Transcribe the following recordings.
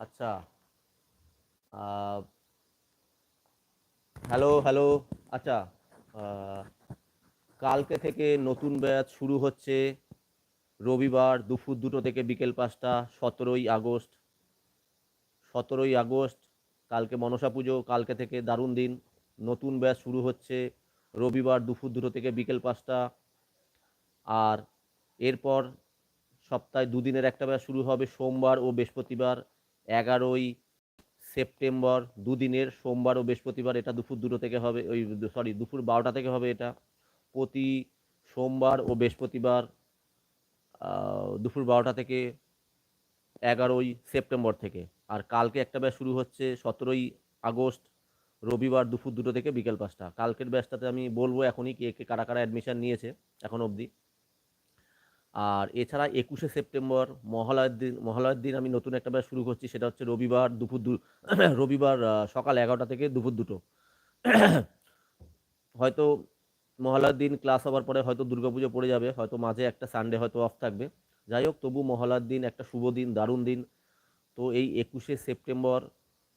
আচ্ছা। Hello hello. আচ্ছা কালকে থেকে নতুন ব্যাচ শুরু হচ্ছে। রবিবার দুপুর দুটো থেকে বিকেল পাঁচটা, সতেরোই আগস্ট। সতেরোই আগস্ট, কালকে মনসা পুজো, কালকে থেকে দারুণ দিন। নতুন ব্যাচ শুরু হচ্ছে রবিবার দুপুর দুটো থেকে বিকেল পাঁচটা। আর এরপর সপ্তাহে দুদিনের একটা ব্যাচ শুরু হবে, সোমবার ও বৃহস্পতিবার। এগারোই সেপ্টেম্বর দুদিনের সোমবার ও বৃহস্পতিবার, এটা দুপুর দুটো থেকে হবে, ওই সরি দুপুর বারোটা থেকে হবে এটা। প্রতি সোমবার ও বৃহস্পতিবার দুপুর বারোটা থেকে এগারোই সেপ্টেম্বর থেকে। আর কালকে একটা ব্যাচ শুরু হচ্ছে সতেরোই আগস্ট, রবিবার দুপুর দুটো থেকে বিকেল পাঁচটা। কালকের ব্যাচটাতে আমি বলব এখনই কে কে, কারা কারা অ্যাডমিশান নিয়েছে এখন অবধি। আর এছাড়া একুশে সেপ্টেম্বর মহালয়ের দিন মহালয়ের দিন আমি নতুন একটা ব্যাচ শুরু করছি, সেটা হচ্ছে রবিবার দুপুর দু, রবিবার সকাল এগারোটা থেকে দুপুর দুটো। হয়তো মহালয়ার দিন ক্লাস হওয়ার পরে হয়তো দুর্গাপুজো পড়ে যাবে, হয়তো মাঝে একটা সানডে হয়তো অফ থাকবে। যাই হোক, তবু মহালয়ার দিন একটা শুভ দিন, দারুণ দিন। তো এই একুশে সেপ্টেম্বর,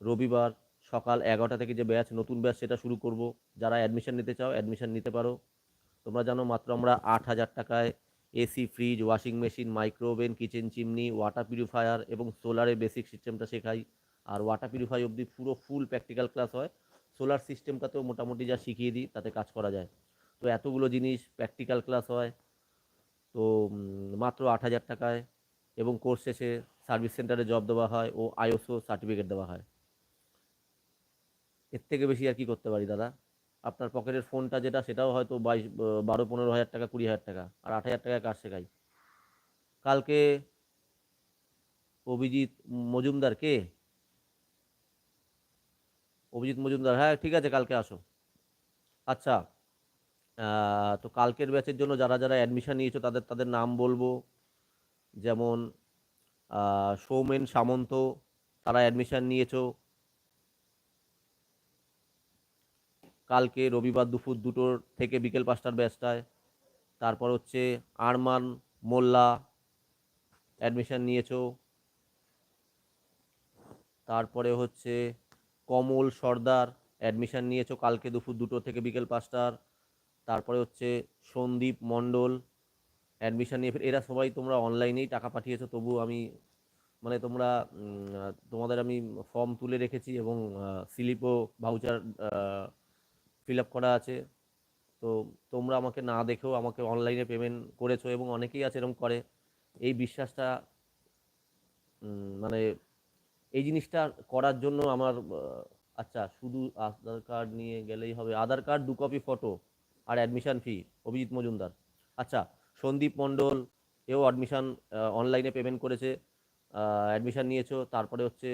রবিবার সকাল এগারোটা থেকে যে ব্যাচ, নতুন ব্যাচ সেটা শুরু করব। যারা অ্যাডমিশন নিতে চাও অ্যাডমিশন নিতে পারো। তোমরা জানো মাত্র আমরা আট হাজার টাকায় AC, fridge, washing machine, microoven, kitchen chimney, water purifier এবং সোলারের বেসিক সিস্টেমটা শেখাই। আর ওয়াটার পিউরিফাই অবধি পুরো ফুল প্র্যাকটিক্যাল ক্লাস হয়। সোলার সিস্টেমটাতেও মোটামুটি যা শিখিয়ে দিই, তাতে কাজ করা যায়। তো এতগুলো জিনিস প্র্যাকটিক্যাল ক্লাস হয়। তো মাত্র আট হাজার টাকায় এবং কোর্স শেষে সার্ভিস সেন্টারে জব দেওয়া হয় ও আইওসও সার্টিফিকেট দেওয়া হয়। এর থেকে বেশি আর কি করতে পারি দাদা? আপনার পকেটের ফোনটা যেটা, সেটাও হয়তো বাইশ বারো, পনেরো হাজার টাকা, কুড়ি হাজার টাকা আর আট হাজার টাকায় কাজ শেখাই? কালকে অভিজিৎ মজুমদার কে? অভিজিৎ মজুমদার হ্যাঁ ঠিক আছে, কালকে আসো। আচ্ছা তো কালকের ব্যাচের জন্য যারা যারা অ্যাডমিশান নিয়েছো, তাদের তাদের নাম বলব। যেমন সৌমেন সামন্ত, তারা অ্যাডমিশান নিয়েছো। কালকে রবিবার দুপুর দুটোর থেকে বিকেল পাঁচটার ব্যাচটায়। তারপর হচ্ছে আরমান, মোল্লা অ্যাডমিশান নিয়েছো। তারপরে হচ্ছে কমল সর্দার অ্যাডমিশান নিয়েছো কালকে দুপুর দুটো থেকে বিকেল পাঁচটার। তারপরে হচ্ছে সন্দীপ মণ্ডল অ্যাডমিশান নিয়ে এরা সবাই তোমরা অনলাইনেই টাকা পাঠিয়েছো, তবু আমি মানে তোমরা তোমাদের আমি ফর্ম তুলে রেখেছি এবং স্লিপও ভাউচার ফিল আপ করা আছে। তো তোমরা আমাকে না দেখেও আমাকে অনলাইনে পেমেন্ট করেছ এবং অনেকেই আছে এরকম করে। এই বিশ্বাসটা মানে এই জিনিসটা করার জন্য আমার আচ্ছা শুধু আধার কার্ড নিয়ে গেলেই হবে। আধার কার্ড দু কপি ফটো আর অ্যাডমিশান ফি অভিজিৎ মজুমদার। আচ্ছা সন্দীপ মণ্ডল, এও অ্যাডমিশন অনলাইনে পেমেন্ট করেছে। অ্যাডমিশান নিয়েছো। তারপরে হচ্ছে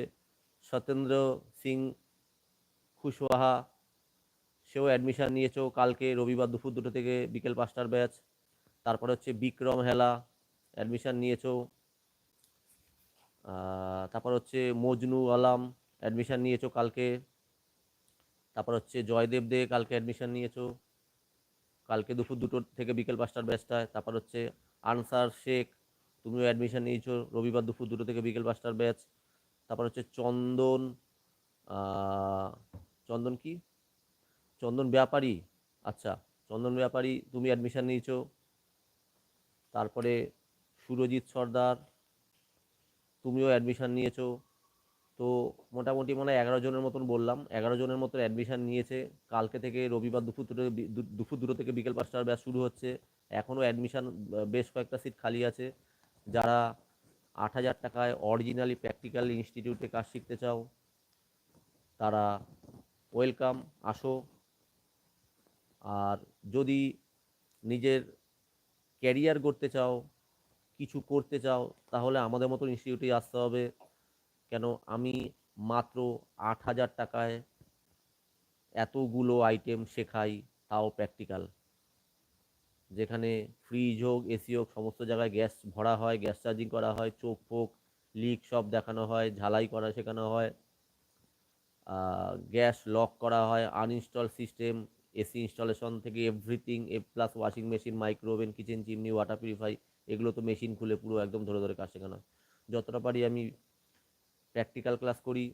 সত্যেন্দ্র সিং, খুশওয়াহা সেও অ্যাডমিশান নিয়েছো কালকে রবিবার দুপুর দুটো থেকে বিকেল পাঁচটার ব্যাচ তারপরে হচ্ছে বিক্রম হেলা অ্যাডমিশান নিয়েছো তারপর হচ্ছে মজনু আলাম অ্যাডমিশান নিয়েছো কালকে। তারপর হচ্ছে জয়দেব দে কালকে অ্যাডমিশান নিয়েছো কালকে দুপুর দুটো থেকে বিকেল পাঁচটার ব্যাচটায় তারপর হচ্ছে আনসার শেখ, তুমিও অ্যাডমিশান নিয়েছো রবিবার দুপুর দুটো থেকে বিকেল পাঁচটার ব্যাচ তারপর হচ্ছে চন্দন চন্দন কি? চন্দন ব্যাপারী আচ্ছা চন্দন ব্যাপারী তুমি অ্যাডমিশান নিয়েছো। তারপরে সুরজিৎ সর্দার, তুমিও অ্যাডমিশান নিয়েছো। তো মোটামুটি মানে এগারো জনের মতন বললাম। এগারো জনের মতো অ্যাডমিশান নিয়েছে। কালকে থেকে রবিবার দুপুর দুটো দুপুর দুটো থেকে বিকেল পাঁচটার ব্যাচ শুরু হচ্ছে। এখনও অ্যাডমিশান বেশ কয়েকটা সিট খালি আছে। যারা আট হাজার টাকায় অরিজিনালি প্র্যাকটিক্যাল ইনস্টিটিউটে কাজ শিখতে চাও, তারা ওয়েলকাম আসো। আর যদি নিজের ক্যারিয়ার গড়তে চাও, কিছু করতে চাও, তাহলে আমাদের মতো ইনস্টিটিউটে আসতে হবে। কেন? আমি মাত্র আট হাজার টাকায় এতগুলো আইটেম শেখাই, তাও প্র্যাকটিক্যাল যেখানে ফ্রিজ হোক এসি হোক, সমস্ত জায়গায় গ্যাস ভরা হয়, গ্যাস চার্জিং করা হয়, চোখ ফোক লিক সব দেখানো হয়, ঝালাই করা শেখানো হয়। গ্যাস লক করা হয় আনইনস্টল সিস্টেম এসি ইনস্টলেশন থেকে everything A plus washing machine microoven kitchen chimney water purify এগুলো তো মেশিন খুলে পুরো একদম ধরে ধরে কাজ শেখানো। যতটা পারি আমি প্র্যাকটিক্যাল ক্লাস করি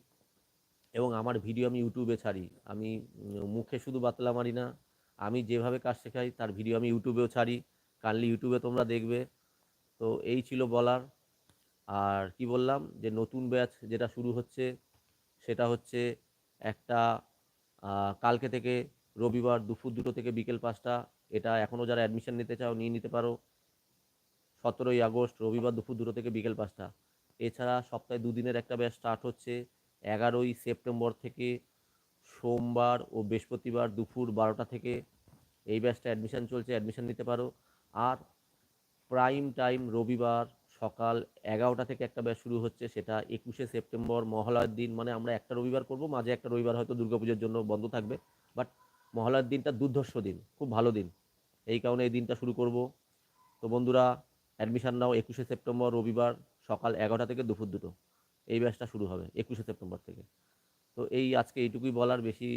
এবং আমার ভিডিও আমি ইউটিউবে ছাড়ি। আমি মুখে শুধু বাতলা মারি না, আমি যেভাবে কাজ শেখাই তার ভিডিও আমি ইউটিউবেও ছাড়ি। কাইন্ডলি ইউটিউবে তোমরা দেখবে। তো এই ছিল বলার। আর কি বললাম? যে নতুন ব্যাচ যেটা শুরু হচ্ছে, সেটা হচ্ছে একটা কালকে থেকে রবিবার দুপুর দুটো থেকে বিকেল পাঁচটা। এটা এখনও যারা অ্যাডমিশন নিতে চাও, নিয়ে নিতে পারো। সতেরোই আগস্ট, রবিবার দুপুর দুটো থেকে বিকেল পাঁচটা। এছাড়া সপ্তাহে দুদিনের একটা ব্যাচ স্টার্ট হচ্ছে। এগারোই সেপ্টেম্বর থেকে সোমবার ও বৃহস্পতিবার দুপুর বারোটা থেকে এই ব্যাচটা অ্যাডমিশন চলছে অ্যাডমিশন নিতে পারো। আর প্রাইম টাইম রবিবার সকাল এগারোটা থেকে একটা ব্যাচ শুরু হচ্ছে, সেটা একুশে সেপ্টেম্বর মহালয়ার দিন। মানে আমরা একটা রবিবার করব, মাঝে একটা রবিবার হয়তো দুর্গাপুজোর জন্য বন্ধ থাকবে। বাট মহালয়ার দিনটা দুর্ধর্ষ দিন, খুব ভালো দিন। এই কারণে এই দিনটা শুরু করব। তো বন্ধুরা অ্যাডমিশান নাও একুশে সেপ্টেম্বর, রবিবার, সকাল এগারোটা থেকে দুপুর দুটো। এই ব্যাচটা শুরু হবে একুশে সেপ্টেম্বর থেকে। তো এই আজকে এইটুকুই বলার, বেশি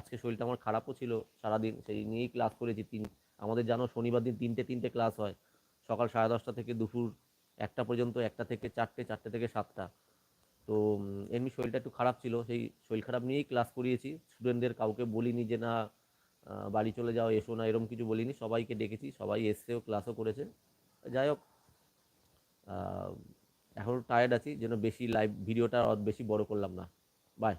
আজকে শরীরটা আমার খারাপও ছিল সারাদিন, সেই নিয়েই ক্লাস করেছি তিন, আমাদের জানো শনিবার দিন তিনটে তিনটে ক্লাস হয়। সকাল সাড়ে দশটা থেকে দুপুর একটা পর্যন্ত, একটা থেকে চারটে চারটে থেকে সাতটা। তো এমনি শরীরটা একটু খারাপ ছিল। সেই শরীর খারাপ নিয়েই ক্লাস করিয়েছি। স্টুডেন্টদের কাউকে বলিনি যে, না বাড়ি চলে যাও, এসো না, এরম কিছু বলিনি। সবাইকে ডেকেছি, সবাই এসছেও ক্লাসও করেছে। যাই হোক এখনও এখন টায়ার্ড আছি, যেন বেশি লাইভ ভিডিওটা বেশি বড় করলাম না। বাই